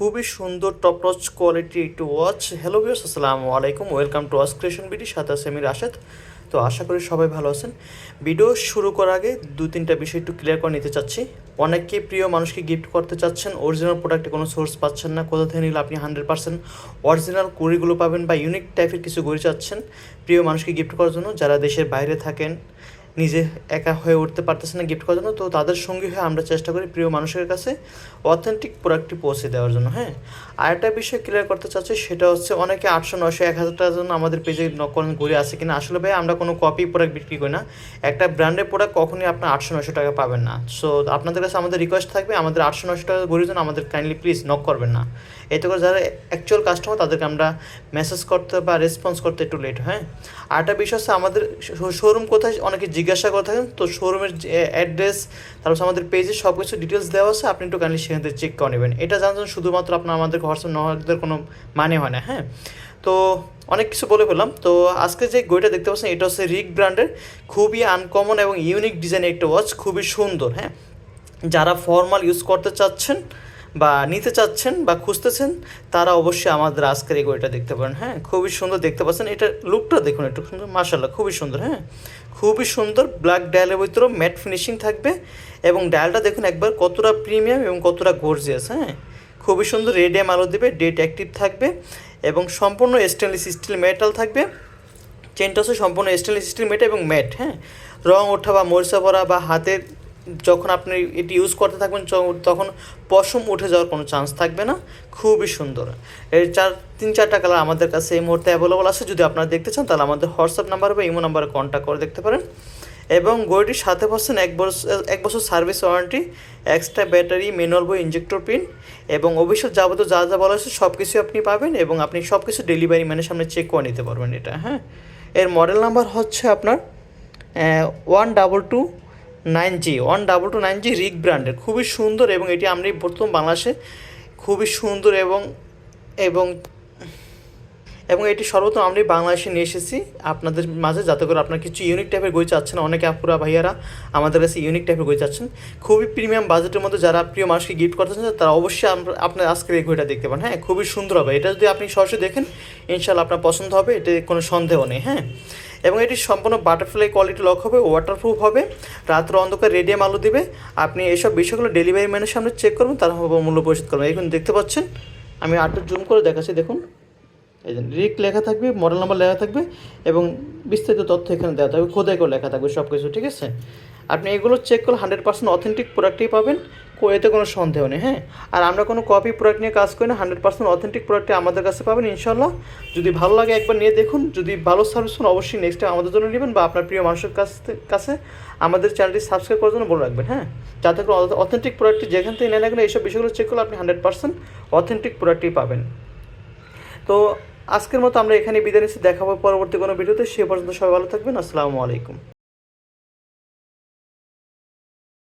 খুবই সুন্দর top notch quality একটু ওয়াচ হ্যালো ভিউস আসসালামু আলাইকুম। Welcome to watch creation BD সাথে আছে আমি রাশেদ। তো আশা করি সবাই ভালো আছেন। ভিডিও শুরু করার আগে দু তিনটা বিষয় একটু ক্লিয়ার করে নিতে চাচ্ছি। অনেকে প্রিয় মানুষকে গিফট করতে চাচ্ছেন অরিজিনাল প্রোডাক্টে কোনো সোর্স পাচ্ছেন না, কোথা থেকে নিলে আপনি হান্ড্রেড পার্সেন্ট অরিজিনাল কুড়িগুলো পাবেন বা ইউনিক টাইপের কিছু ঘড়ি চাচ্ছেন। প্রিয় মানুষকে গিফট করার জন্য যারা দেশের বাইরে থাকেন নিজে একা হয়ে উঠতে পারতেছে না গিফট করার জন্য, তো তাদের সঙ্গী হয়ে আমরা চেষ্টা করি প্রিয় মানুষের কাছে অথেন্টিক প্রোডাক্টটি পৌঁছে দেওয়ার জন্য হ্যাঁ? আর একটা বিষয় ক্লিয়ার করতে চাচ্ছি, সেটা হচ্ছে অনেকে আটশো নশো এক হাজার টাকার জন্য আমাদের পেজে নকল ঘুরে আসে কিনা। আসলে ভাই, আমরা কোনো কপি প্রোডাক্ট বিক্রি করি না। একটা ব্র্যান্ডের প্রোডাক্ট কখনই আপনার আটশো নশো টাকা পাবেন না। সো আপনাদের কাছে আমাদের রিকোয়েস্ট থাকবে, আমাদের আটশো নশো টাকা ঘুরির জন্য আমাদের কাইন্ডলি প্লিজ নক করবেন না। এতে করে যারা অ্যাকচুয়াল কাস্টমার তাদেরকে আমরা মেসেজ করতে বা রেসপন্স করতে একটু লেট হ্যাঁ? আর একটা বিষয় হচ্ছে আমাদের শোরুম কোথায়, অনেকে জিজ্ঞাসা করে থাকেন, তো শোরুমের অ্যাড্রেস তারপর আমাদের পেজে সব কিছু ডিটেলস দেওয়া আছে, আপনি একটু কাইন্ডলি সেখান থেকে চেক করে নেবেন। এটা জানার জন্য শুধুমাত্র আপনার আমাদের হোয়াটসঅ্যাপ নহদের কোনো মানে হয় না হ্যাঁ? তো অনেক কিছু বলে ফেললাম। তো আজকে যে বইটা দেখতে পাচ্ছেন, এটা হচ্ছে রিক ব্র্যান্ডের খুবই আনকমন এবং ইউনিক ডিজাইনের একটা ওয়াচ খুবই সুন্দর হ্যাঁ? যারা ফর্মাল ইউজ করতে চাচ্ছেন বা নিতে চাচ্ছেন বা খুঁজতেছেন, তারা অবশ্যই আমাদের আজকের এই ঘড়িটা দেখতে পারেন। হ্যাঁ খুবই সুন্দর দেখতে পাচ্ছেন। এটা লুকটা দেখুন একটু সুন্দর মার্শাল্লাহ খুবই সুন্দর হ্যাঁ। খুবই সুন্দর ব্ল্যাক ডায়ালের ভিতরেও ম্যাট ফিনিশিং থাকবে এবং ডায়ালটা দেখুন একবার কতটা প্রিমিয়াম এবং কতটা গর্জিয়াস হ্যাঁ। খুবই সুন্দর রেডিয়াম আলো দেবে ডেট অ্যাক্টিভ থাকবে এবং সম্পূর্ণ স্টেনলেস স্টিল মেটাল থাকবে। চেনটা হচ্ছে সম্পূর্ণ স্টেনলেস স্টিল মেটাল এবং ম্যাট হ্যাঁ। রং ওঠা বা মরিচা পড়া বা হাতের যখন আপনি এটি ইউজ করতে থাকবেন তখন পশম উঠে যাওয়ার কোনো চান্স থাকবে না। খুবই সুন্দর। এর চার, তিন, চারটা কালার আমাদের কাছে এই মুহূর্তে অ্যাভেলেবল আছে। যদি আপনারা দেখতে চান, তাহলে আমাদের হোয়াটসঅ্যাপ নাম্বার বা ইমো নাম্বারে কন্ট্যাক্ট করে দেখতে পারেন। এবং গড়িটির সাথে পাচ্ছেন এক বছর এক বছর service warranty extra battery manual বই ইঞ্জেক্টর পিন এবং অবশ্যই যাবতীয় যা যা বলা হয়েছে সব কিছু আপনি পাবেন এবং আপনি সব কিছু ডেলিভারি ম্যানের সামনে চেক করে নিতে পারবেন এটা হ্যাঁ। এর মডেল নাম্বার হচ্ছে আপনার one double two nine G one double two nine G রিক ব্র্যান্ডের। খুবই সুন্দর এবং এটি আমরা প্রথম বাংলাদেশে খুবই সুন্দর এবং এবং এবং এটি সর্বপ্রথম আমি বাংলাদেশে নিয়ে এসেছি। আপনাদের মাঝে যাতে করে আপনার কিছু ইউনিক টাইপের বই চাচ্ছেন, অনেকে আপুরা ভাইয়ারা আমাদের কাছে ইউনিক টাইপের বই চাচ্ছেন। খুবই প্রিমিয়াম বাজেটের মধ্যে যারা প্রিয় মানুষকে গিফট করতে চান তারা অবশ্যই আপনার আজকের এই বইটা দেখতে পান। হ্যাঁ খুবই সুন্দর হবে। এটা যদি আপনি সরাসরি দেখেন ইনশাল্লাহ আপনার পছন্দ হবে, এতে কোনো সন্দেহ নেই। হ্যাঁ এবং এটি সম্পূর্ণ বাটারফ্লাই কোয়ালিটি লক হবে ওয়াটারপ্রুফ হবে। রাত্র অন্ধকার রেডিয়াম আলো দিবে। আপনি এইসব বিষয়গুলো ডেলিভারি ম্যানের সামনে চেক করবেন তার মূল্য পরিশোধ করবেন এখন দেখতে পাচ্ছেন? আমি আটটা জুম করে দেখাচ্ছি, দেখুন। এই যে রিক লেখা থাকবে মডেল নাম্বার লেখা থাকবে এবং বিস্তারিত তথ্য এখানে দেওয়া থাকবে, খোদাই করে লেখা থাকবে সব কিছু ঠিক আছে? আপনি এগুলো চেক করলে হান্ড্রেড পার্সেন্ট অথেন্টিক প্রোডাক্টই পাবেন। এতে কোনো সন্দেহ নেই হ্যাঁ? আর আমরা কোনো কপি প্রোডাক্ট নিয়ে কাজ করি না হান্ড্রেড পার্সেন্ট অথেন্টিক প্রোডাক্টই আমাদের কাছে পাবেন ইনশাল্লাহ যদি ভালো লাগে একবার নিয়ে দেখুন, যদি ভালো সার্ভিস পান অবশ্যই নেক্সট টাইম আমাদের জন্য নেবেন বা আপনার প্রিয় মানুষের কাছ আমাদের চ্যানেলটি সাবস্ক্রাইব করার জন্য বলে রাখবেন হ্যাঁ? যাতে করে অথেন্টিক প্রোডাক্টটি যেখান থেকে নেন কেন এইসব বিষয়গুলো চেক করলে আপনি হান্ড্রেড পার্সেন্ট অথেন্টিক প্রোডাক্টই পাবেন। তো আজকের মতো আমরা এখানে বিদায় নিচ্ছি, দেখাবো পরবর্তী কোনো ভিডিওতে, সে পর্যন্ত সবাই ভালো থাকবেন, আসসালামু আলাইকুম।